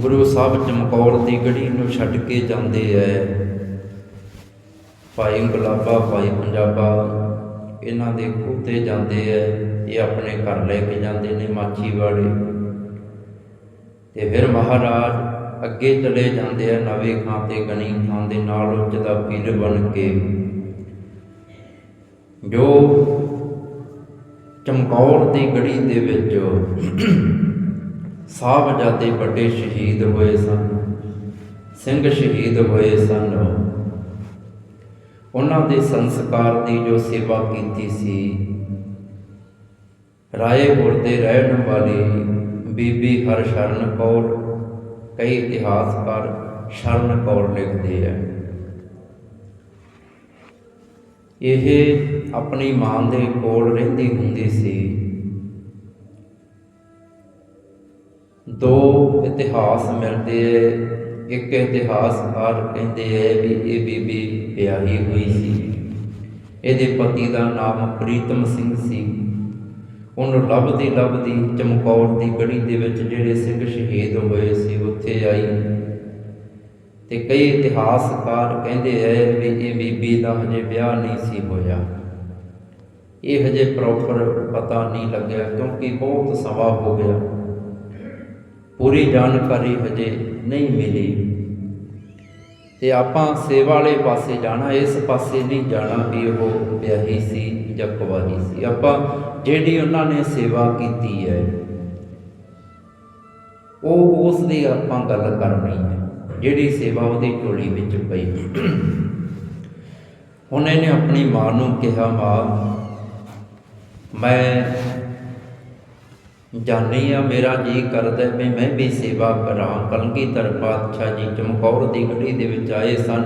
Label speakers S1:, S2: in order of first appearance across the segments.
S1: ਗੁਰੂ ਸਾਹਿਬ ਚਮਕੌਰ ਦੀ ਗੜੀ ਨੂੰ ਛੱਡ ਕੇ ਜਾਂਦੇ ਐ। ਭਾਈ ਗੁਲਾਬਾ, ਭਾਈ ਪੰਜਾਬਾ, ਇਹਨਾਂ ਦੇ ਖੂਹ ਜਾਂਦੇ ਐ। ਇਹ ਆਪਣੇ ਘਰ ਲੈ ਕੇ ਜਾਂਦੇ ਨੇ ਮਾਛੀ ਵਾਲੇ ਤੇ ਫਿਰ ਮਹਾਰਾਜ ਅੱਗੇ ਚਲੇ ਜਾਂਦੇ ਆ ਨਵੇਂ ਖਾਂ ਤੇ ਗਣੀ ਖਾਂ ਦੇ ਨਾਲ ਉੱਚ ਦਾ ਪੀਰ ਬਣ ਕੇ। ਜੋ ਚਮਕੌਰ ਦੀ ਗੜੀ ਦੇ ਵਿੱਚ ਸਾਹਿਬਜ਼ਾਦੇ ਵੱਡੇ ਸ਼ਹੀਦ ਹੋਏ ਸਨ, ਸਿੰਘ ਸ਼ਹੀਦ ਹੋਏ ਸਨ ਉਹਨਾਂ ਦੇ ਸੰਸਕਾਰ ਦੀ ਜੋ ਸੇਵਾ ਕੀਤੀ ਸੀ, ਰਾਏਪੁਰ ਦੇ ਰਹਿਣ ਵਾਲੀ ਬੀਬੀ ਹਰਸ਼ਰਨ ਕੌਰ ਕਈ ਇਤਿਹਾਸਕਾਰ ਸ਼ਰਨ ਕੌਰ ਲਿਖਦੇ ਆ। ਇਹ ਆਪਣੀ ਮਾਂ ਦੇ ਕੋਲ ਰਹਿੰਦੀ ਹੁੰਦੀ ਸੀ। ਦੋ ਇਤਿਹਾਸ ਮਿਲਦੇ ਐ, ਇੱਕ ਇਤਿਹਾਸਕਾਰ ਕਹਿੰਦੇ ਐ ਵੀ ਇਹ ਬੀਬੀ ਵਿਆਹੀ ਹੋਈ ਸੀ। ਇਹਦੇ ਪਤੀ ਦਾ ਨਾਮ ਪ੍ਰੀਤਮ ਸਿੰਘ ਸੀ। ਉਹਨੂੰ ਲੱਭਦੀ ਲੱਭਦੀ ਚਮਕੌਰ ਦੀ ਗੜੀ ਦੇ ਵਿੱਚ ਜਿਹੜੇ ਸਿੰਘ ਸ਼ਹੀਦ ਹੋਏ ਸੀ, ਉੱਥੇ ਆਈ। ਤੇ ਕਈ ਇਤਿਹਾਸਕਾਰ ਕਹਿੰਦੇ ਐ ਵੀ ਇਹ ਬੀਬੀ ਦਾ ਹਜੇ ਵਿਆਹ ਨਹੀਂ ਸੀ ਹੋਇਆ। ਇਹ ਹਜੇ ਪ੍ਰੋਪਰ ਪਤਾ ਨਹੀਂ ਲੱਗਿਆ ਕਿਉਂਕਿ ਬਹੁਤ ਸਮਾਂ ਹੋ ਗਿਆ। ਪੂਰੀ ਜਾਣਕਾਰੀ ਹਜੇ ਨਹੀਂ ਮਿਲੀ। ਤੇ ਆਪਾਂ ਸੇਵਾ ਵਾਲੇ ਪਾਸੇ ਜਾਣਾ, ਇਸ ਪਾਸੇ ਨਹੀਂ ਜਾਣਾ ਵੀ ਉਹ ਵਿਆਹੀ ਸੀ ਜਾਂ ਕੁਵਾਰੀ ਸੀ। ਆਪਾਂ ਜਿਹੜੀ ਉਹਨਾਂ ਨੇ ਸੇਵਾ ਕੀਤੀ ਹੈ, ਉਹ ਉਸ ਦੀ ਆਪਾਂ ਗੱਲ ਕਰਨੀ ਹੈ, ਜਿਹੜੀ ਸੇਵਾ ਉਹਦੀ ਝੋਲੀ ਵਿੱਚ ਪਈ। ਉਹਨੇ ਇਹਨੇ ਆਪਣੀ ਮਾਂ ਨੂੰ ਕਿਹਾ, ਮਾਂ, ਮੈਂ ਜਾਣੀ ਆ, ਮੇਰਾ ਜੀ ਕਰਦਾ ਵੀ ਮੈਂ ਵੀ ਸੇਵਾ ਕਰਾਂ। ਕਲਗੀਧਰ ਪਾਤਸ਼ਾਹ ਜੀ ਚਮਕੌਰ ਦੀ ਗੜੀ ਦੇ ਵਿੱਚ ਆਏ ਸਨ।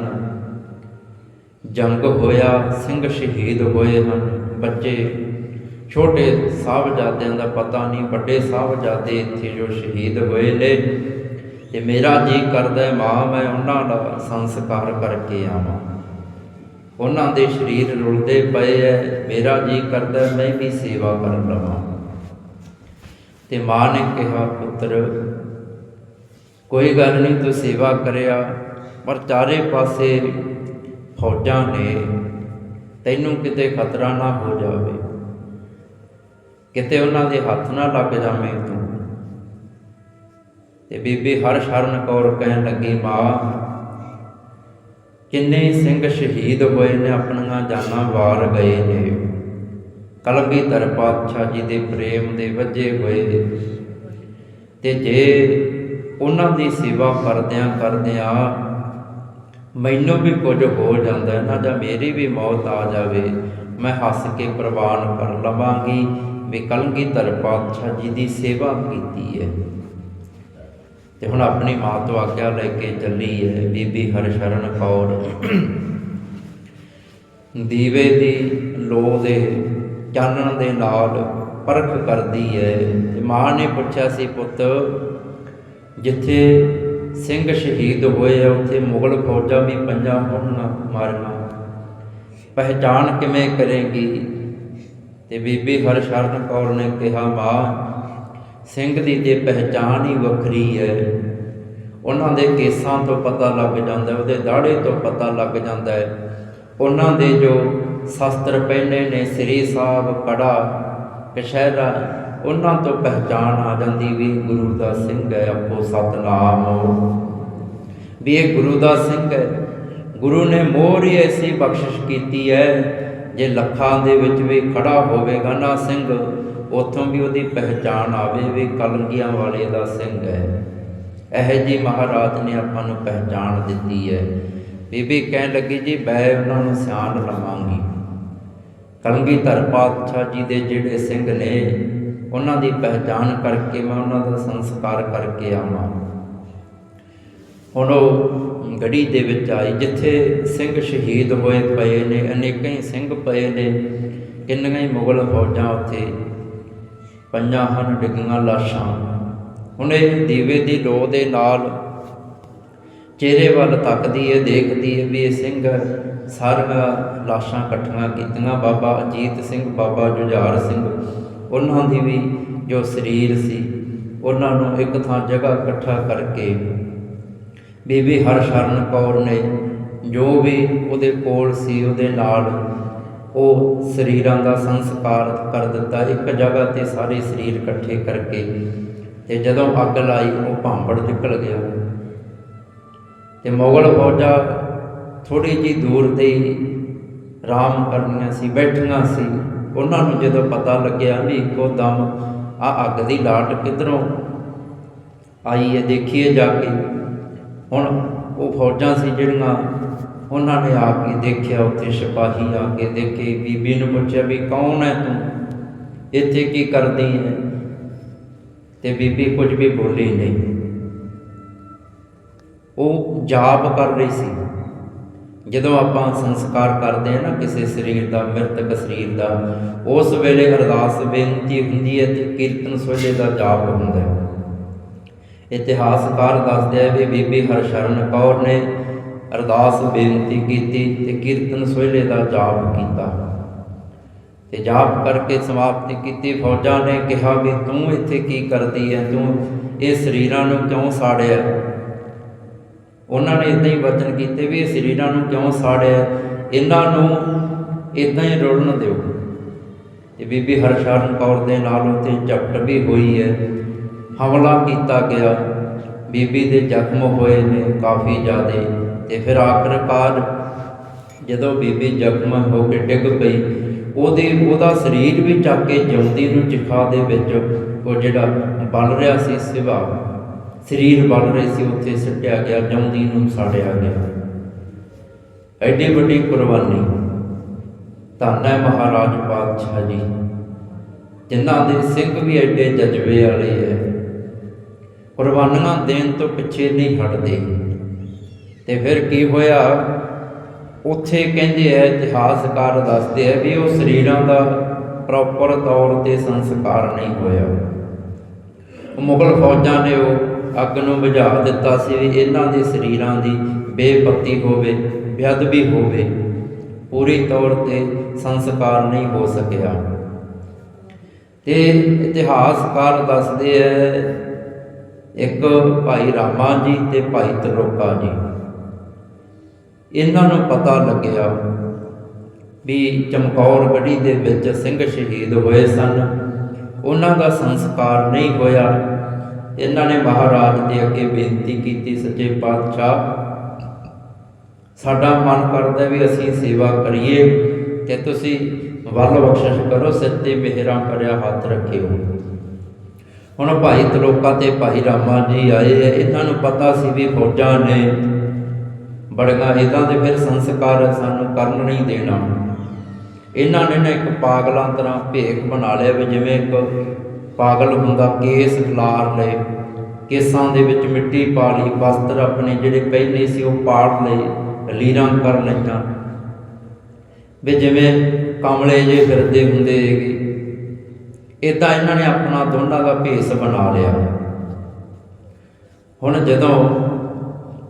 S1: ਜੰਗ ਹੋਇਆ, ਸਿੰਘ ਸ਼ਹੀਦ ਹੋਏ ਹਨ। ਬੱਚੇ, ਛੋਟੇ ਸਾਹਿਬਜ਼ਾਦਿਆਂ ਦਾ ਪਤਾ ਨਹੀਂ, ਵੱਡੇ ਸਾਹਿਬਜ਼ਾਦੇ ਇੱਥੇ ਜੋ ਸ਼ਹੀਦ ਹੋਏ ਨੇ। ਤੇ ਮੇਰਾ ਜੀ ਕਰਦਾ ਮਾਂ, ਮੈਂ ਉਹਨਾਂ ਦਾ ਸੰਸਕਾਰ ਕਰਕੇ ਆਵਾਂ। ਉਹਨਾਂ ਦੇ ਸਰੀਰ ਰੁਲਦੇ ਪਏ ਐ। ਮੇਰਾ ਜੀ ਕਰਦਾ ਮੈਂ ਵੀ ਸੇਵਾ ਕਰ ਲਵਾਂ। ਤੇ ਮਾਂ ਨੇ ਕਿਹਾ, ਪੁੱਤਰ, ਕੋਈ ਗੱਲ ਨਹੀਂ, ਤੂੰ ਸੇਵਾ ਕਰਿਆ, ਪਰ ਚਾਰੇ ਪਾਸੇ ਫੌਜਾਂ ਨੇ। ਤੈਨੂੰ ਕਿਤੇ ਖਤਰਾ ਨਾ ਹੋ ਜਾਵੇ। ਕਿਤੇ ਉਹਨਾਂ ਦੇ ਹੱਥ ਨਾ ਲੱਗ ਜਾਵੇਂ ਤੂੰ। ਤੇ ਬੀਬੀ ਹਰ ਸ਼ਰਨ ਕੌਰ ਕਹਿਣ ਲੱਗੀ, ਮਾਂ, ਕਿੰਨੇ ਸਿੰਘ ਸ਼ਹੀਦ ਹੋਏ ਨੇ, ਆਪਣੀਆਂ ਜਾਨਾਂ ਵਾਰ ਗਏ ਨੇ। ਕਲਗੀਧਰ ਪਾਤਸ਼ਾਹ ਜੀ ਦੇ ਪ੍ਰੇਮ ਦੇ ਵੱਜੇ ਹੋਏ। ਤੇ ਜੇ ਉਹਨਾਂ ਦੀ ਸੇਵਾ ਕਰਦਿਆਂ ਕਰਦਿਆਂ ਮੈਨੂੰ ਵੀ ਕੁਝ ਹੋ ਜਾਂਦਾ ਨਾ, ਜਾਂ ਮੇਰੀ ਵੀ ਮੌਤ ਆ ਜਾਵੇ, ਮੈਂ ਹੱਸ ਕੇ ਪ੍ਰਵਾਨ ਕਰ ਲਵਾਂਗੀ। ਵੀ ਕਲਗੀਧਰ ਪਾਤਸ਼ਾਹ ਜੀ ਦੀ ਸੇਵਾ ਕੀਤੀ ਹੈ। ਤੇ ਹੁਣ ਆਪਣੀ ਮਾਂ ਤੋਂ ਆਗਿਆ ਲੈ ਕੇ ਚੱਲੀ ਹੈ, ਬੀਬੀ ਹਰਸ਼ਰਨ ਕੌਰ। ਦੀਵੇ ਦੀ ਲੋ ਦੇ ਚਾਨਣ ਦੇ ਨਾਲ ਪਰਖ ਕਰਦੀ ਹੈ ਤੇ ਮਾਂ ਨੇ ਪੁੱਛਿਆ ਸੀ, ਪੁੱਤ, ਜਿੱਥੇ ਸਿੰਘ ਸ਼ਹੀਦ ਹੋਏ ਆ, ਉੱਥੇ ਮੁਗਲ ਫੌਜਾਂ ਵੀ ਪੰਜਾਂ ਹੋਣੀਆਂ ਮਾਰੀਆਂ। ਪਹਿਚਾਨ ਕਿਵੇਂ ਕਰੇਗੀ? ਤੇ ਬੀਬੀ ਹਰਸ਼ਰਨ ਕੌਰ ਨੇ ਕਿਹਾ, ਮਾਂ, ਸਿੰਘ ਦੀ ਤੇ ਪਹਿਚਾਨ ਹੀ ਵੱਖਰੀ ਹੈ ਉਹਨਾਂ ਦੇ ਕੇਸਾਂ ਤੋਂ ਪਤਾ ਲੱਗ ਜਾਂਦਾ, ਉਹਦੇ ਦਾੜੇ ਤੋਂ ਪਤਾ ਲੱਗ ਜਾਂਦਾ ਹੈ ਉਹਨਾਂ ਦੇ ਜੋ ਸ਼ਸਤਰ ਪਹਿਨੇ ਨੇ ਸ੍ਰੀ ਸਾਹਿਬ ਕੜਾ ਕਸ਼ਹਿਰਾ ਉਹਨਾਂ ਤੋਂ ਪਹਿਚਾਨ ਆ ਜਾਂਦੀ ਵੀ ਗੁਰੂ ਦਾ ਸਿੰਘ ਹੈ ਆਪੋ ਸਤਨਾਮ। ਵੀ ਇਹ ਗੁਰੂ ਦਾ ਸਿੰਘ ਹੈ, ਗੁਰੂ ਨੇ ਮੋਹਰ ਹੀ ਐਸੀ ਬਖਸ਼ਿਸ਼ ਕੀਤੀ ਹੈ, ਜੇ ਲੱਖਾਂ ਦੇ ਵਿੱਚ ਵੀ ਖੜਾ ਹੋਵੇਗਾ ਨਾ ਸਿੰਘ, ਉਥੋਂ ਵੀ ਉਹਦੀ ਪਹਿਚਾਨ ਆਵੇ ਵੀ ਕਲੰਗੀਆਂ ਵਾਲੇ ਦਾ ਸਿੰਘ ਹੈ। ਇਹ ਜੀ ਮਹਾਰਾਜ ਨੇ ਆਪਾਂ ਨੂੰ ਪਹਿਚਾਨ ਦਿੱਤੀ ਹੈ। ਬੀਬੀ ਕਹਿਣ ਲੱਗੀ ਜੀ, ਮੈਂ ਉਹਨਾਂ ਨੂੰ ਸਿਆਣ ਲਵਾਂਗੀ। ਕਲਗੀਧਰ ਪਾਤਸ਼ਾਹ ਜੀ ਦੇ ਜਿਹੜੇ ਸਿੰਘ ਨੇ, ਉਹਨਾਂ ਦੀ ਪਹਿਚਾਨ ਕਰਕੇ ਮੈਂ ਉਹਨਾਂ ਦਾ ਸੰਸਕਾਰ ਕਰਕੇ ਆਵਾਂ। ਹੁਣ ਉਹ ਗੜੀ ਦੇ ਵਿੱਚ ਆਈ, ਜਿੱਥੇ ਸਿੰਘ ਸ਼ਹੀਦ ਹੋਏ ਪਏ ਨੇ, ਅਨੇਕਾਂ ਹੀ ਸਿੰਘ ਪਏ ਨੇ, ਕਿੰਨੀਆਂ ਹੀ ਮੁਗਲ ਫੌਜਾਂ ਉੱਥੇ ਪੰਜਾਂ ਹਨ, ਡਿੱਗੀਆਂ ਲਾਸ਼ਾਂ। ਹੁਣ ਇਹ ਦੀਵੇ ਦੀ ਲੋ ਦੇ ਨਾਲ ਚਿਹਰੇ ਵੱਲ ਤੱਕਦੀ ਹੈ, ਦੇਖਦੀ ਹੈ ਵੀ ਇਹ ਸਿੰਘ ਸਾਰੀਆਂ ਲਾਸ਼ਾਂ ਇਕੱਠੀਆਂ ਕੀਤੀਆਂ, ਬਾਬਾ ਅਜੀਤ ਸਿੰਘ, ਬਾਬਾ ਜੁਝਾਰ ਸਿੰਘ। ਉਹਨਾਂ ਦੀ ਵੀ ਜੋ ਸਰੀਰ ਸੀ, ਉਹਨਾਂ ਨੂੰ ਇੱਕ ਥਾਂ ਜਗ੍ਹਾ ਇਕੱਠਾ ਕਰਕੇ ਬੀਬੀ ਹਰਸ਼ਰਨ ਕੌਰ ਨੇ ਜੋ ਵੀ ਉਹਦੇ ਕੋਲ ਸੀ, ਉਹਦੇ ਨਾਲ ਉਹ ਸਰੀਰਾਂ ਦਾ ਸੰਸਕਾਰ ਕਰ ਦਿੱਤਾ। ਇੱਕ ਜਗ੍ਹਾ ਤੇ ਸਾਰੇ ਸਰੀਰ ਇਕੱਠੇ ਕਰਕੇ ਤੇ ਜਦੋਂ ਅੱਗ ਲਾਈ, ਉਹ ਭਾਂਬੜ ਨਿਕਲ ਗਿਆ। ਤੇ ਮੁਗਲ ਫੌਜਾਂ ਥੋੜੀ ਜੀ ਦੂਰ ਤੇ ਹੀ ਆਰਾਮ ਕਰਨੀਆਂ ਸੀ, ਬੈਠੀਆਂ ਸੀ। ਉਹਨਾਂ ਨੂੰ ਜਦੋਂ ਪਤਾ ਲੱਗਿਆ ਵੀ ਇੱਕੋ ਦਮ ਆ ਅੱਗ ਦੀ ਲਾਟ ਕਿੱਧਰੋਂ ਆਈ ਹੈ, ਦੇਖੀਏ ਜਾ ਕੇ। ਹੁਣ ਉਹ ਫੌਜਾਂ ਸੀ ਜਿਹੜੀਆਂ ਉਹਨਾਂ ਨੇ ਆ ਕੇ ਦੇਖਿਆ, ਉੱਥੇ ਸਿਪਾਹੀ ਆ ਕੇ ਦੇਖੇ, ਬੀਬੀ ਨੂੰ ਪੁੱਛਿਆ ਵੀ ਕੌਣ ਹੈ ਤੂੰ? ਇੱਥੇ ਕੀ ਕਰਦੀ ਹੈ? ਤੇ ਬੀਬੀ ਕੁਝ ਵੀ ਬੋਲੀ ਨਹੀਂ। ਉਹ ਜਾਪ ਕਰ ਰਹੀ ਸੀ। ਜਦੋਂ ਆਪਾਂ ਸੰਸਕਾਰ ਕਰਦੇ ਹਾਂ ਨਾ ਕਿਸੇ ਸਰੀਰ ਦਾ, ਮ੍ਰਿਤਕ ਸਰੀਰ ਦਾ, ਉਸ ਵੇਲੇ ਅਰਦਾਸ ਬੇਨਤੀ ਹੁੰਦੀ ਹੈ ਤੇ ਕੀਰਤਨ ਸੋਲੇ ਦਾ ਜਾਪ ਹੁੰਦਾ ਹੈ। ਇਤਿਹਾਸਕਾਰ ਦੱਸਦੇ ਆ ਵੀ ਬੀਬੀ ਹਰਸ਼ਰਨ ਕੌਰ ਨੇ ਅਰਦਾਸ ਬੇਨਤੀ ਕੀਤੀ ਤੇ ਕੀਰਤਨ ਸੋਹਲੇ ਦਾ ਜਾਪ ਕੀਤਾ। ਤੇ ਜਾਪ ਕਰਕੇ ਸਮਾਪਤੀ ਕੀਤੀ। ਫੌਜਾਂ ਨੇ ਕਿਹਾ ਵੀ ਤੂੰ ਇੱਥੇ ਕੀ ਕਰਦੀ ਹੈ? ਤੂੰ ਇਹ ਸਰੀਰਾਂ ਨੂੰ ਕਿਉਂ ਸਾੜਿਆ? ਉਹਨਾਂ ਨੇ ਇਦਾਂ ਹੀ ਵਚਨ ਕੀਤੇ ਵੀ ਇਹ ਸਰੀਰਾਂ ਨੂੰ ਕਿਉਂ ਸਾੜਿਆ? ਇਹਨਾਂ ਨੂੰ ਇਦਾਂ ਹੀ ਰੁਲਣ ਦਿਓ। ਤੇ ਬੀਬੀ ਹਰਸ਼ਰਨ ਕੌਰ ਦੇ ਨਾਲ ਉੱਤੇ ਝਪਟ ਵੀ ਹੋਈ ਹੈ। ਹਮਲਾ ਕੀਤਾ ਗਿਆ। ਬੀਬੀ ਦੇ ਜ਼ਖਮ ਹੋਏ ਨੇ ਕਾਫੀ ਜ਼ਿਆਦੇ। ਤੇ ਫਿਰ ਆਖਰਕਾਰ ਜਦੋਂ ਬੀਬੀ ਜ਼ਖਮ ਹੋ ਕੇ ਡਿੱਗ ਪਈ, ਉਹਦੇ, ਉਹਦਾ ਸਰੀਰ ਵੀ ਚੱਕ ਕੇ ਜਿਉਂਦੀ ਨੂੰ ਚਿਖਾ ਦੇ ਵਿੱਚ ਉਹ ਜਿਹੜਾ ਬਲ ਰਿਹਾ ਸੀ ਸਿਵਾ। ਸਰੀਰ ਬਲ ਰਹੇ ਸੀ, ਉੱਥੇ ਸਿੱਟਿਆ ਗਿਆ ਜਿਉਂਦੀ ਨੂੰ ਸਾੜਿਆ ਗਿਆ। ਐਡੀ ਵੱਡੀ ਕੁਰਬਾਨੀ। ਧੰਨ ਮਹਾਰਾਜ ਪਾਤਸ਼ਾਹ ਜੀ, ਜਿਨ੍ਹਾਂ ਦੇ ਸਿੰਘ ਵੀ ਐਡੇ ਜਜ਼ਬੇ ਵਾਲੇ ਐ ਕੁਰਬਾਨੀਆਂ ਦੇਣ ਤੋਂ ਪਿੱਛੇ ਨਹੀਂ ਹਟਦੇ। ਤੇ ਫਿਰ ਕੀ ਹੋਇਆ? ਉੱਥੇ ਕਹਿੰਦੇ ਐ ਇਤਿਹਾਸਕਾਰ ਦੱਸਦੇ ਐ ਵੀ ਉਹ ਸਰੀਰਾਂ ਦਾ ਪ੍ਰੋਪਰ ਤੌਰ ਤੇ ਸੰਸਕਾਰ ਨਹੀਂ ਹੋਇਆ। ਮੁਗਲ ਫੌਜਾਂ ਨੇ ਉਹ ਅੱਗ ਨੂੰ ਬੁਝਾ ਦਿੱਤਾ ਸੀ ਵੀ ਇਹਨਾਂ ਦੇ ਸਰੀਰਾਂ ਦੀ ਬੇਪਤੀ ਹੋਵੇ, ਬੇਅਦਬੀ ਹੋਵੇ। ਪੂਰੀ ਤੌਰ ਤੇ ਸੰਸਕਾਰ ਨਹੀਂ ਹੋ ਸਕਿਆ। ਤੇ ਇਤਿਹਾਸਕਾਰ ਦੱਸਦੇ ਐ, ਇੱਕ ਭਾਈ ਰਾਮਾ ਜੀ ਤੇ ਭਾਈ ਤਲੋਕਾ ਜੀ। ਇਹਨਾਂ ਨੂੰ ਪਤਾ ਲੱਗਿਆ ਵੀ ਚਮਕੌਰ ਗੜੀ ਦੇ ਵਿੱਚ ਸਿੰਘ ਸ਼ਹੀਦ ਹੋਏ ਸਨ। ਉਹਨਾਂ ਦਾ ਸੰਸਕਾਰ ਨਹੀਂ ਹੋਇਆ। ਇਹਨਾਂ ਨੇ ਮਹਾਰਾਜ ਦੇ ਅੱਗੇ ਬੇਨਤੀ ਕੀਤੀ, ਸੱਚੇ ਪਾਤਸ਼ਾਹ, ਸਾਡਾ ਮਨ ਕਰਦਾ ਵੀ ਅਸੀਂ ਸੇਵਾ ਕਰੀਏ ਤੇ ਤੁਸੀਂ ਵੱਲ ਬਖਸ਼ਿਸ਼ ਕਰੋ, ਸਿਰ ਤੇ ਮਿਹਰਾਂ ਭਰਿਆ ਹੱਥ ਰੱਖਿਓ। ਹੁਣ ਭਾਈ ਤਲੋਕਾ ਤੇ ਭਾਈ ਰਾਮਾ ਜੀ ਆਏ ਆ। ਇਹਨਾਂ ਨੂੰ ਪਤਾ ਸੀ ਵੀ ਫੌਜਾਂ ਨੇ ਬੜੀਆਂ ਇਦਾਂ ਦੇ ਫਿਰ ਸੰਸਕਾਰ ਸਾਨੂੰ ਕਰਨ ਨਹੀਂ ਦੇਣਾ। ਇਹਨਾਂ ਨੇ ਨਾ ਇੱਕ ਪਾਗਲਾਂ ਤਰ੍ਹਾਂ ਭੇਖ ਬਣਾ ਲਿਆ ਵੀ ਜਿਵੇਂ ਇੱਕ ਪਾਗਲ ਹੁੰਦਾ, ਕੇਸ ਖਲਾਰ ਲਏ, ਕੇਸਾਂ ਦੇ ਵਿੱਚ ਮਿੱਟੀ ਪਾ ਲਈ, ਵਸਤਰ ਆਪਣੇ ਜਿਹੜੇ ਪਹਿਲੇ ਸੀ ਉਹ ਪਾੜ ਲਏ, ਲੀਰਾਂ ਕਰ ਲਈਆਂ। ਵੀ ਜਿਵੇਂ ਕਮਲੇ ਜੇ ਫਿਰਦੇ ਹੁੰਦੇ ਹੈਗੇ ਇਦਾਂ ਇਹਨਾਂ ਨੇ ਆਪਣਾ ਦੋਨਾਂ ਦਾ ਭੇਸ ਬਣਾ ਲਿਆ। ਹੁਣ ਜਦੋਂ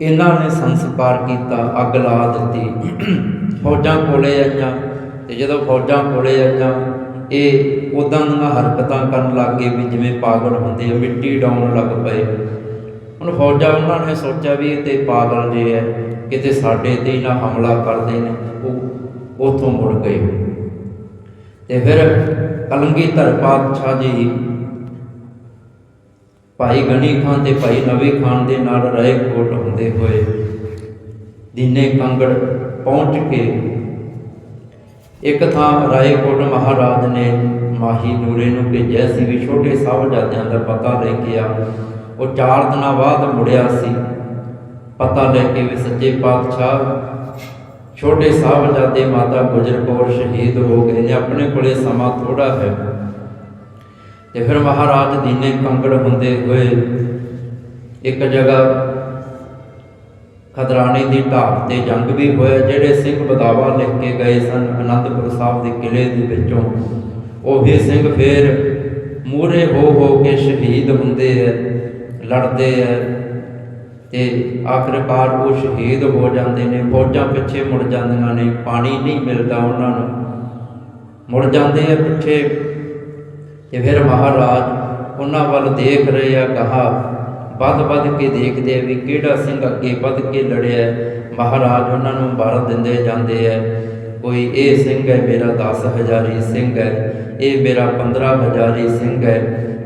S1: ਇਹਨਾਂ ਨੇ ਸੰਸਕਾਰ ਕੀਤਾ, ਅੱਗ ਲਾ ਦਿੱਤੀ, ਫੌਜਾਂ ਕੋਲੇ ਆਈਆਂ ਤੇ ਜਦੋਂ ਫੌਜਾਂ ਕੋਲੇ ਜਾਂ ਇਹ ਉਦਾਂ ਦੀਆਂ ਹਰਕਤਾਂ ਕਰਨ ਲੱਗ ਗਏ ਵੀ ਜਿਵੇਂ ਪਾਗਲ ਹੁੰਦੇ ਆ, ਮਿੱਟੀ ਡਾਉਣ ਲੱਗ ਪਏ। ਹੁਣ ਫੌਜਾਂ ਉਹਨਾਂ ਨੇ ਸੋਚਿਆ ਵੀ ਇਹ ਤੇ ਪਾਗਲ ਜੇ ਹੈ, ਕਿਤੇ ਸਾਡੇ ਤੇ ਹੀ ਨਾ ਹਮਲਾ ਕਰਦੇ ਨੇ, ਉਹ ਉਥੋਂ ਮੁੜ ਗਏ। ਤੇ ਫਿਰ ਕਲੰਗੀਧਰ ਪਾਤਸ਼ਾਹ ਜੀ ਭਾਈ ਗਣੀ ਖਾਨ ਤੇ ਭਾਈ ਨਵੀ ਖਾਨ ਦੇ ਨਾਲ ਰਾਏ ਕੋਟ ਹੁੰਦੇ ਹੋਏ, ਦੀਨੇ ਕੰਗੜ ਪਹੁੰਚ ਕੇ ਇੱਕ ਥਾਂ ਰਾਏਕੋਟ ਮਹਾਰਾਜ ਨੇ ਮਾਹੀ ਨੂਰੇ ਨੂੰ ਭੇਜਿਆ ਸੀ ਵੀ ਛੋਟੇ ਸਾਹਿਬਜ਼ਾਦਿਆਂ ਦਾ ਪਤਾ ਲੈ ਕੇ ਆ। ਉਹ ਚਾਰ ਦਿਨਾਂ ਬਾਅਦ ਮੁੜਿਆ ਸੀ। ਪਤਾ ਲੈ ਕੇ ਵੀ ਸੱਚੇ ਪਾਤਸ਼ਾਹ ਛੋਟੇ ਸਾਹਿਬਜ਼ਾਦੇ ਮਾਤਾ ਗੁਜਰ ਕੌਰ ਸ਼ਹੀਦ ਹੋ ਗਏ ਨੇ, ਆਪਣੇ ਕੋਲੇ ਸਮਾਂ ਥੋੜਾ ਹੈ। ਤੇ ਫਿਰ ਮਹਾਰਾਜ ਦੀਨੇ ਕੰਗੜ ਹੁੰਦੇ ਹੋਏ ਇੱਕ ਜਗ੍ਹਾ ਖਦਰਾਣੇ ਦੀ ਢਾਬ ਤੇ ਜੰਗ ਵੀ ਹੋਇਆ, ਜਿਹੜੇ ਸਿੰਘ ਬਦਾਵਾ ਲਿਖ ਕੇ ਗਏ ਸਨ ਅਨੰਦਪੁਰ ਸਾਹਿਬ ਦੇ ਕਿਲੇ ਦੇ ਵਿੱਚੋਂ। ਉਹ ਵੀ ਸਿੰਘ ਫੇਰ ਮੂਰੇ ਹੋ ਹੋ ਕੇ ਸ਼ਹੀਦ ਹੁੰਦੇ ਐ, ਲੜਦੇ ਐ ਤੇ ਆਖਰਕਾਰ ਉਹ ਸ਼ਹੀਦ ਹੋ ਜਾਂਦੇ ਨੇ। ਫੌਜਾਂ ਪਿੱਛੇ ਮੁੜ ਜਾਂਦੀਆਂ ਨੇ, ਪਾਣੀ ਨਹੀਂ ਮਿਲਦਾ ਉਹਨਾਂ ਨੂੰ। ਮੁੜ ਜਾਂਦੇ ਆ ਪਿੱਛੇ ਤੇ ਫਿਰ ਮਹਾਰਾਜ ਉਹਨਾਂ ਵੱਲ ਦੇਖ ਰਹੇ ਆ, ਕਹਾ ਵੱਧ ਵੱਧ ਕੇ ਦੇਖਦੇ ਆ ਵੀ ਕਿਹੜਾ ਸਿੰਘ ਅੱਗੇ ਵੱਧ ਕੇ ਲੜਿਆ ਮਹਾਰਾਜ ਉਹਨਾਂ ਨੂੰ ਵਰ ਦਿੰਦੇ ਜਾਂਦੇ ਆ। ਕੋਈ ਇਹ ਸਿੰਘ ਹੈ, ਮੇਰਾ 10 ਹਜ਼ਾਰੀ ਸਿੰਘ ਹੈ। ਇਹ ਮੇਰਾ 15 ਹਜ਼ਾਰੀ ਸਿੰਘ ਹੈ।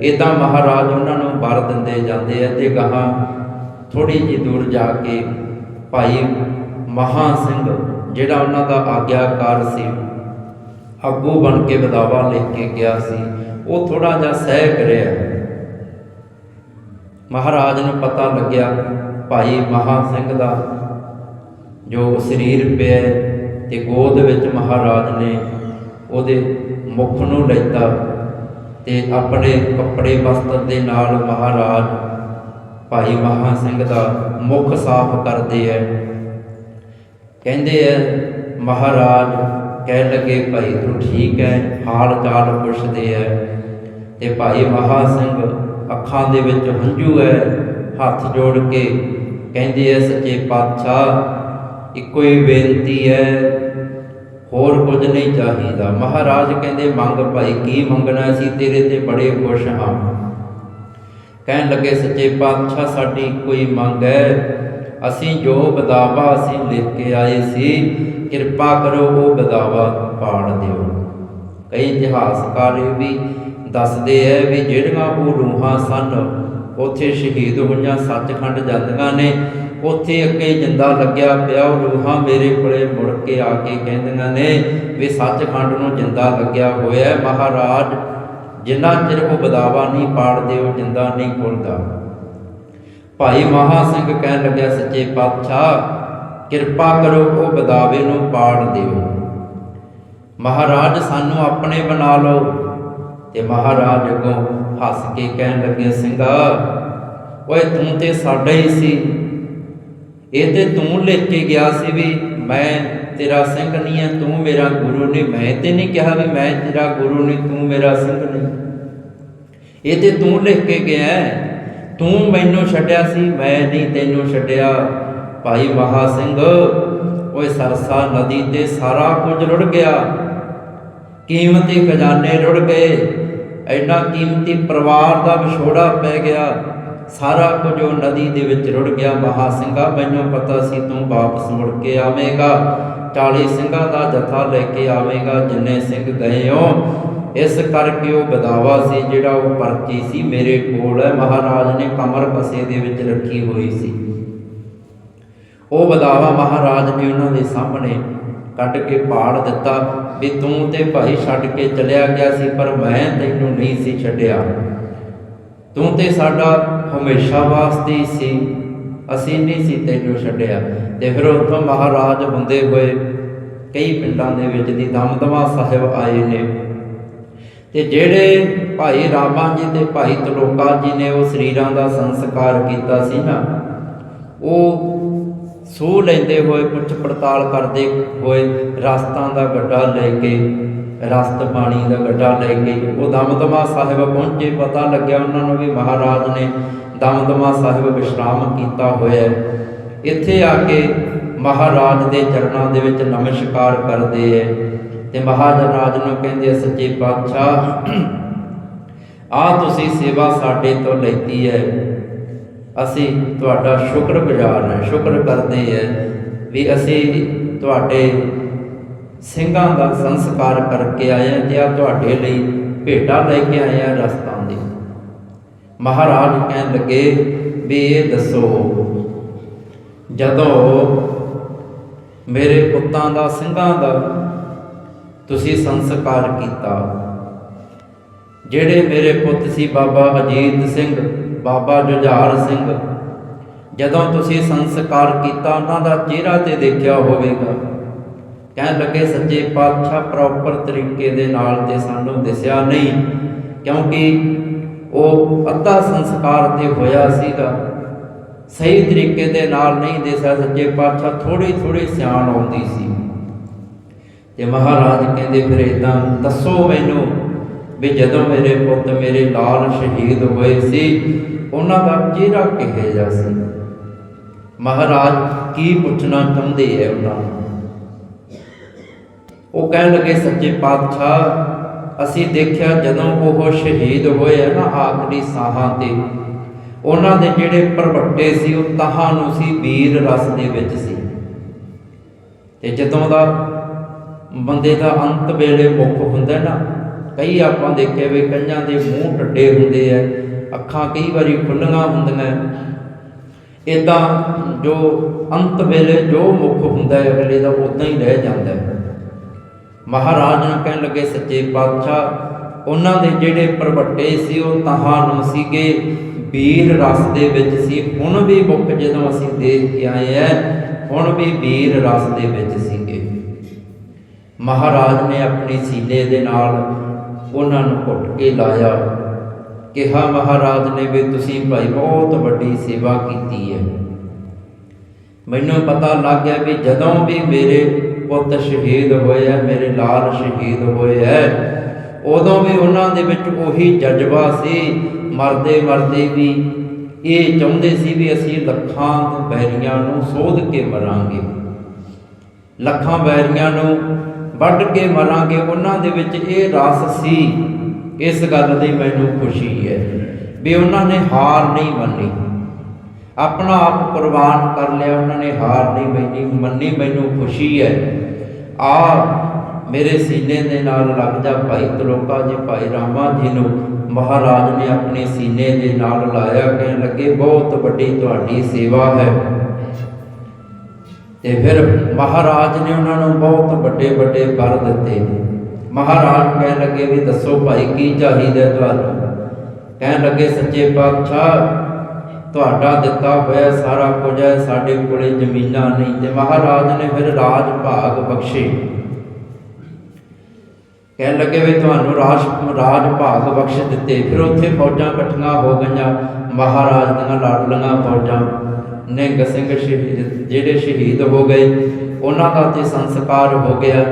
S1: ਇਦਾਂ ਮਹਾਰਾਜ ਉਹਨਾਂ ਨੂੰ ਵਰ ਦਿੰਦੇ ਜਾਂਦੇ ਆ ਤੇ ਗਾਹਾਂ ਥੋੜੀ ਜਿਹੀ ਦੂਰ ਜਾ ਕੇ ਭਾਈ ਮਹਾ ਸਿੰਘ, ਜਿਹੜਾ ਉਹਨਾਂ ਦਾ ਆਗਿਆਕਾਰ ਸੀ ਅੱਗੋਂ ਬਣ ਕੇ ਬਦਾਵਾ ਲੈ ਕੇ ਗਿਆ ਸੀ। ਉਹ ਥੋੜਾ ਜਿਹਾ ਸਹਿ ਕਰਿਆ ਮਹਾਰਾਜ ਨੂੰ ਪਤਾ ਲੱਗਿਆ, ਭਾਈ ਮਹਾ ਸਿੰਘ ਦਾ ਜੋ ਸਰੀਰ ਪਿਆ ਹੈ ਤੇ ਗੋਦ ਵਿੱਚ ਮਹਾਰਾਜ ਨੇ ਉਹਦੇ ਮੁਖ ਨੂੰ ਲੈਤਾ ਤੇ ਆਪਣੇ ਕੱਪੜੇ ਵਸਤਰ ਦੇ ਨਾਲ ਮਹਾਰਾਜ ਭਾਈ ਮਹਾ ਸਿੰਘ ਦਾ ਮੁਖ ਸਾਫ਼ ਕਰਦੇ ਐ ਕਹਿੰਦੇ ਐ ਮਹਾਰਾਜ ਕਹਿ ਲੱਗੇ, ਭਾਈ ਤੂੰ ਠੀਕ ਹੈ, ਹਾਲ ਚਾਲ ਪੁੱਛਦੇ ਐ ਤੇ ਭਾਈ ਮਹਾ ਸਿੰਘ ਅੱਖਾਂ ਦੇ ਵਿੱਚ ਹੰਝੂ ਹੈ, ਹੱਥ ਜੋੜ ਕੇ ਕਹਿੰਦੇ ਐ ਸੱਚੇ ਪਾਤਸ਼ਾਹ, ਇੱਕੋ ਹੀ ਬੇਨਤੀ ਹੈ, ਹੋਰ ਕੁਝ ਨਹੀਂ ਚਾਹੀਦਾ। ਮਹਾਰਾਜ ਕਹਿੰਦੇ, ਮੰਗ ਭਾਈ, ਕੀ ਮੰਗਣਾ ਸੀ? ਤੇਰੇ ਤੇ ਬੜੇ ਖੁਸ਼ ਹਾਂ। ਕਹਿਣ ਲੱਗੇ, ਸੱਚੇ ਪਾਤਸ਼ਾਹ, ਸਾਡੀ ਕੋਈ ਮੰਗ ਹੈ। ਅਸੀਂ ਜੋ ਬਦਾਵਾ ਅਸੀਂ ਲਿਖ ਕੇ ਆਏ ਸੀ, ਕਿਰਪਾ ਕਰੋ ਉਹ ਬਦਾਵਾ ਪਾੜ ਦਿਓ। ਕਈ ਇਤਿਹਾਸਕਾਰ ਵੀ ਦੱਸਦੇ ਐ ਵੀ ਜਿਹੜੀਆਂ ਉਹ ਰੂਹਾਂ ਸਨ, ਉੱਥੇ ਸ਼ਹੀਦ ਹੋਈਆਂ ਸੱਚਖੰਡ ਜਾਂਦੀਆਂ ਨੇ। ਉੱਥੇ ਅੱਗੇ ਜਿੰਦਾ ਲੱਗਿਆ ਪਿਆ, ਉਹ ਰੂਹਾਂ ਮੇਰੇ ਕੋਲੇ ਮੁੜ ਕੇ ਆ ਕੇ ਕਹਿੰਦੀਆਂ ਨੇ ਵੀ ਸੱਚਖੰਡ ਨੂੰ ਜਿੰਦਾ ਲੱਗਿਆ ਹੋਇਆ ਮਹਾਰਾਜ, ਜਿੰਨਾ ਚਿਰ ਉਹ ਬਦਾਵਾ ਨਹੀਂ ਪਾੜਦੇ, ਉਹ ਜਿੰਦਾ ਨਹੀਂ ਖੁੱਲਦਾ ਭਾਈ ਮਹਾ ਸਿੰਘ ਕਹਿਣ ਲੱਗਿਆ, ਸੱਚੇ ਪਾਤਸ਼ਾਹ, ਕਿਰਪਾ ਕਰੋ ਉਹ ਬਦਾਵੇ ਨੂੰ ਪਾੜ ਦਿਓ। ਮਹਾਰਾਜ, ਸਾਨੂੰ ਆਪਣੇ ਬਣਾ ਲਓ। ਤੇ ਮਹਾਰਾਜ ਅੱਗੋਂ ਹੱਸ ਕੇ ਕਹਿਣ ਲੱਗੇ ਸਿੰਘਾ ਓਏ ਤੂੰ ਤੇ ਸਾਡਾ ਹੀ ਸੀ। ਇਹ ਤੇ ਤੂੰ ਲਿਖ ਕੇ ਗਿਆ ਸੀ ਵੀ ਮੈਂ ਤੇਰਾ ਸਿੰਘ ਨਹੀਂ ਹੈ ਤੂੰ ਮੇਰਾ ਗੁਰੂ ਨਹੀਂ। ਮੈਂ ਤੇ ਨਹੀਂ ਕਿਹਾ ਵੀ ਮੈਂ ਤੇਰਾ ਗੁਰੂ ਨਹੀਂ, ਤੂੰ ਮੇਰਾ ਸਿੰਘ ਨਹੀਂ। ਇਹ ਤੇ ਤੂੰ ਲਿਖ ਕੇ ਗਿਆ ਤੂੰ ਮੈਨੂੰ ਛੱਡਿਆ ਸੀ, ਮੈਂ ਨਹੀਂ ਤੈਨੂੰ ਛੱਡਿਆ। ਭਾਈ ਮਹਾ ਸਿੰਘ ਓਏ ਸਰਸਾ ਨਦੀ ਤੇ ਸਾਰਾ ਕੁਝ ਰੁੜ ਗਿਆ। ਕੀਮਤੀ ਖਜ਼ਾਨੇ ਰੁੜ ਗਏ। ਐਡਾ ਕੀਮਤੀ ਪਰਿਵਾਰ ਦਾ ਵਿਛੋੜਾ ਪੈ ਗਿਆ। ਸਾਰਾ ਕੁਝ ਉਹ ਨਦੀ ਦੇ ਵਿੱਚ ਰੁੜ ਗਿਆ। ਮਹਾ ਸਿੰਘਾ, ਮੈਨੂੰ ਪਤਾ ਸੀ ਤੂੰ ਵਾਪਸ ਮੁੜ ਕੇ ਆਵੇਂਗਾ। 40 ਸਿੰਘਾਂ ਦਾ ਜਥਾ ਲੈ ਕੇ ਆਵੇਂਗਾ, ਜਿੰਨੇ ਸਿੰਘ ਗਏ ਹੋ। ਇਸ ਕਰਕੇ ਉਹ ਬਦਾਵਾ ਸੀ ਜਿਹੜਾ ਉਹ ਪਰਚੀ ਸੀ ਮੇਰੇ ਕੋਲ ਹੈ। ਮਹਾਰਾਜ ਨੇ ਕਮਰ ਕਸੇ ਦੇ ਵਿੱਚ ਰੱਖੀ ਹੋਈ ਸੀ। ਉਹ ਬਦਾਵਾ ਮਹਾਰਾਜ ਨੇ ਉਹਨਾਂ ਦੇ ਸਾਹਮਣੇ ਕੱਢ ਕੇ ਪਾੜ ਦਿੱਤਾ ਵੀ ਤੂੰ ਤੇ ਭਾਈ ਛੱਡ ਕੇ ਚਲਿਆ ਗਿਆ ਸੀ, ਪਰ ਮੈਂ ਤੈਨੂੰ ਨਹੀਂ ਸੀ ਛੱਡਿਆ। ਤੂੰ ਤੇ ਸਾਡਾ ਹਮੇਸ਼ਾ ਵਾਸਤੇ ਸੀ, ਅਸੀਂ ਨਹੀਂ ਸੀ ਤੈਨੂੰ ਛੱਡਿਆ। ਤੇ ਫਿਰ ਉੱਥੋਂ ਮਹਾਰਾਜ ਹੁੰਦੇ ਹੋਏ ਕਈ ਪਿੰਡਾਂ ਦੇ ਵਿੱਚ ਦੀ ਦਮਦਮਾ ਸਾਹਿਬ ਆਏ ਨੇ। ਤੇ ਜਿਹੜੇ ਭਾਈ ਰਾਮਾ ਜੀ ਤੇ ਭਾਈ ਤਲੋਕਾ ਜੀ ਨੇ ਉਹ ਸਰੀਰਾਂ ਦਾ ਸੰਸਕਾਰ ਕੀਤਾ ਸੀ ਨਾ, ਉਹ ਸੂਹ ਲੈਂਦੇ ਹੋਏ ਪੁੱਛ ਪੜਤਾਲ ਕਰਦੇ ਹੋਏ ਰਸਤਾਂ ਦਾ ਗੱਡਾ ਲੈ ਕੇ, ਰਸਤ ਪਾਣੀ ਦਾ ਗੱਡਾ ਲੈ ਕੇ, ਉਹ ਦਮਦਮਾ ਸਾਹਿਬ ਪਹੁੰਚੇ। ਪਤਾ ਲੱਗਿਆ ਉਹਨਾਂ ਨੂੰ ਵੀ ਮਹਾਰਾਜ ਨੇ ਦਮਦਮਾ ਸਾਹਿਬ ਵਿਸ਼ਰਾਮ ਕੀਤਾ ਹੋਇਆ ਇੱਥੇ ਆ ਕੇ ਮਹਾਰਾਜ ਦੇ ਚਰਨਾਂ ਦੇ ਵਿੱਚ ਨਮਸਕਾਰ ਕਰਦੇ ਐ ਤੇ ਮਹਾਰਾਜ ਨੂੰ ਕਹਿੰਦੇ ਸੱਚੇ ਪਾਤਸ਼ਾਹ ਆ ਤੁਸੀਂ ਸੇਵਾ ਸਾਡੇ ਤੋਂ ਲੈਤੀ ਹੈ। ਅਸੀਂ ਤੁਹਾਡਾ ਸ਼ੁਕਰਗੁਜ਼ਾਰ ਹਾਂ, ਸ਼ੁਕਰ ਕਰਦੇ ਹਾਂ ਵੀ ਅਸੀਂ ਤੁਹਾਡੇ ਸਿੰਘਾਂ ਦਾ ਸੰਸਕਾਰ ਕਰਕੇ ਆਏ ਹਾਂ ਤੇ ਆ ਤੁਹਾਡੇ ਲਈ ਭੇਟਾ ਲੈ ਕੇ ਆਏ ਹਾਂ ਰਸਤਾਂ ਦੀ। ਮਹਾਰਾਜ ਕਹਿਣ ਲੱਗੇ ਵੀ ਇਹ ਦੱਸੋ, ਜਦੋਂ ਮੇਰੇ ਪੁੱਤਾਂ ਦਾ ਸਿੰਘਾਂ ਦਾ ਤੁਸੀਂ ਸੰਸਕਾਰ ਕੀਤਾ ਜਿਹੜੇ ਮੇਰੇ ਪੁੱਤ ਸੀ ਬਾਬਾ ਅਜੀਤ ਸਿੰਘ, ਬਾਬਾ ਜੁਝਾਰ ਸਿੰਘ। ਜਦੋਂ ਤੁਸੀਂ ਸੰਸਕਾਰ ਕੀਤਾ, ਉਹਨਾਂ ਦਾ ਚਿਹਰਾ ਤੇ ਦੇਖਿਆ ਹੋਵੇਗਾ। ਕਹਿਣ ਲੱਗੇ, ਸੱਚੇ ਪਾਤਸ਼ਾਹ ਪ੍ਰੋਪਰ ਤਰੀਕੇ ਦੇ ਨਾਲ ਤੇ ਸਾਨੂੰ ਦਿਸਿਆ ਨਹੀਂ, ਕਿਉਂਕਿ ਉਹ ਅੱਧਾ ਸੰਸਕਾਰ ਤੇ ਹੋਇਆ ਸੀਗਾ। ਸਹੀ ਤਰੀਕੇ ਦੇ ਨਾਲ ਨਹੀਂ ਦਿਸਿਆ, ਸੱਚੇ ਪਾਤਸ਼ਾਹ ਥੋੜੀ ਥੋੜੀ ਸਿਆਣ ਆਉਂਦੀ ਸੀ। ਤੇ ਮਹਾਰਾਜ ਕਹਿੰਦੇ, ਫਿਰ ਇਦਾਂ ਦੱਸੋ ਮੈਨੂੰ ਵੀ ਜਦੋਂ ਮੇਰੇ ਪੁੱਤ ਮੇਰੇ ਲਾਲ ਸ਼ਹੀਦ ਹੋਏ ਸੀ, ਉਹਨਾਂ ਦਾ ਚਿਹਰਾ ਕਿਹੋ ਜਿਹਾ ਸੀ? ਮਹਾਰਾਜ, ਕੀ ਪੁੱਛਣਾ ਚਾਹੁੰਦੇ ਹੈ ਉਹਨਾਂ ਉਹ ਕਹਿਣ ਲੱਗੇ, ਸੱਚੇ ਪਾਤਸ਼ਾਹ, ਅਸੀਂ ਦੇਖਿਆ ਜਦੋਂ ਉਹ ਸ਼ਹੀਦ ਹੋਏ ਆ ਨਾ ਆਖਰੀ ਸਾਹਾਂ ਤੇ, ਉਹਨਾਂ ਦੇ ਜਿਹੜੇ ਪਰਵੱਟੇ ਸੀ, ਉਹ ਤਹਾਂ ਨੂੰ ਸੀ ਵੀਰ ਰਸ ਦੇ ਵਿੱਚ ਸੀ। ਤੇ ਜਦੋਂ ਦਾ ਬੰਦੇ ਦਾ ਅੰਤ ਵੇਲੇ ਮੁੱਖ ਹੁੰਦਾ ਨਾ ਕਈ ਆਪਾਂ ਦੇਖਿਆ ਵੀ ਕਈਆਂ ਦੇ ਮੂੰਹ ਟੱਡੇ ਹੁੰਦੇ ਆ, ਅੱਖਾਂ ਕਈ ਵਾਰੀ ਖੁੱਲੀਆਂ ਹੁੰਦੀਆਂ। ਇਦਾਂ ਜੋ ਅੰਤ ਵੇਲੇ ਜੋ ਮੁੱਖ ਹੁੰਦਾ ਹੈ, ਅਗਲੇ ਦਾ ਉਦਾਂ ਹੀ ਰਹਿ ਜਾਂਦਾ ਹੈ। ਮਹਾਰਾਜ ਨੂੰ ਕਹਿਣ ਲੱਗੇ, ਸੱਚੇ ਪਾਤਸ਼ਾਹ, ਉਹਨਾਂ ਦੇ ਜਿਹੜੇ ਪਰਵੱਟੇ ਸੀ, ਉਹ ਤਹਾਂ ਨੂੰ ਸੀਗੇ। ਵੀਰ ਰਸ ਦੇ ਵਿੱਚ ਸੀ। ਹੁਣ ਵੀ ਮੁੱਖ ਜਦੋਂ ਅਸੀਂ ਦੇਖ ਕੇ ਆਏ ਐ ਹੁਣ ਵੀ ਵੀਰ ਰਸ ਦੇ ਵਿੱਚ ਸੀਗੇ। ਮਹਾਰਾਜ ਨੇ ਆਪਣੀ ਸੀਨੇ ਦੇ ਨਾਲ ਉਹਨਾਂ ਨੂੰ ਘੁੱਟ ਕੇ ਲਾਇਆ। ਕਿਹਾ, ਮਹਾਰਾਜ ਨੇ ਵੀ ਤੁਸੀਂ ਭਾਈ ਬਹੁਤ ਵੱਡੀ ਸੇਵਾ ਕੀਤੀ ਹੈ। ਮੈਨੂੰ ਪਤਾ ਲੱਗ ਗਿਆ ਵੀ ਜਦੋਂ ਵੀ ਮੇਰੇ ਪੁੱਤ ਸ਼ਹੀਦ ਹੋਏ ਆ, ਮੇਰੇ ਲਾਲ ਸ਼ਹੀਦ ਹੋਏ ਆ, ਉਦੋਂ ਵੀ ਉਹਨਾਂ ਦੇ ਵਿੱਚ ਉਹੀ ਜਜ਼ਬਾ ਸੀ। ਮਰਦੇ ਮਰਦੇ ਵੀ ਇਹ ਚਾਹੁੰਦੇ ਸੀ ਵੀ ਅਸੀਂ ਲੱਖਾਂ ਬੈਰੀਆਂ ਨੂੰ ਸੋਧ ਕੇ ਮਰਾਂਗੇ। ਲੱਖਾਂ ਬੈਰੀਆਂ ਨੂੰ ਵੱਢ ਕੇ ਮਰਾਂਗੇ, ਉਹਨਾਂ ਦੇ ਵਿੱਚ ਇਹ ਰਸ ਸੀ। ਇਸ ਗੱਲ ਦੀ ਮੈਨੂੰ ਖੁਸ਼ੀ ਹੈ ਵੀ ਉਹਨਾਂ ਨੇ ਹਾਰ ਨਹੀਂ ਮੰਨੀ। ਆਪਣਾ ਆਪ ਕੁਰਬਾਨ ਕਰ ਲਿਆ, ਉਹਨਾਂ ਨੇ ਹਾਰ ਨਹੀਂ ਮੰਨੀ। ਮੰਨੀ ਮੈਨੂੰ ਖੁਸ਼ੀ ਹੈ। ਆ ਮੇਰੇ ਸੀਨੇ ਦੇ ਨਾਲ ਲੱਗ ਜਾ ਭਾਈ ਤਲੋਕਾ ਜੀ, ਭਾਈ ਰਾਮਾ ਜੀ ਨੂੰ ਮਹਾਰਾਜ ਨੇ ਆਪਣੇ ਸੀਨੇ ਦੇ ਨਾਲ ਲਾਇਆ, ਕਹਿਣ ਲੱਗੇ, ਬਹੁਤ ਵੱਡੀ ਤੁਹਾਡੀ ਸੇਵਾ ਹੈ। ਤੇ ਫਿਰ ਮਹਾਰਾਜ ਨੇ ਉਹਨਾਂ ਨੂੰ ਬਹੁਤ ਵੱਡੇ ਵੱਡੇ ਵਰ ਦਿੱਤੇ। ਮਹਾਰਾਜ ਕਹਿਣ ਲੱਗੇ ਵੀ ਦੱਸੋ ਭਾਈ ਕੀ ਚਾਹੀਦਾ ਤੁਹਾਨੂੰ? ਕਹਿਣ ਲੱਗੇ, ਸੱਚੇ ਪਾਤਸ਼ਾਹ, ਤੁਹਾਡਾ ਦਿੱਤਾ ਹੋਇਆ ਸਾਰਾ ਕੁਝ ਹੈ, ਸਾਡੇ ਕੋਲੇ ਜ਼ਮੀਨਾਂ ਨਹੀਂ। ਤੇ ਮਹਾਰਾਜ ਨੇ ਫਿਰ ਰਾਜ ਭਾਗ ਬਖਸ਼ੇ। ਕਹਿਣ ਲੱਗੇ ਵੀ ਤੁਹਾਨੂੰ ਰਾਜ ਰਾਜ ਭਾਗ ਬਖਸ਼ ਦਿੱਤੇ। ਫਿਰ ਉੱਥੇ ਫੌਜਾਂ ਇਕੱਠੀਆਂ ਹੋ ਗਈਆਂ। ਮਹਾਰਾਜ ਦੀਆਂ ਲਾਡਲੀਆਂ ਫੌਜਾਂ ਨਿਹੰਗ ਸਿੰਘ ਸ਼ਹੀਦ ਜਿਹੜੇ ਸ਼ਹੀਦ ਹੋ ਗਏ ਉਹਨਾਂ ਦਾ ਤੇ ਸੰਸਕਾਰ ਹੋ ਗਿਆ।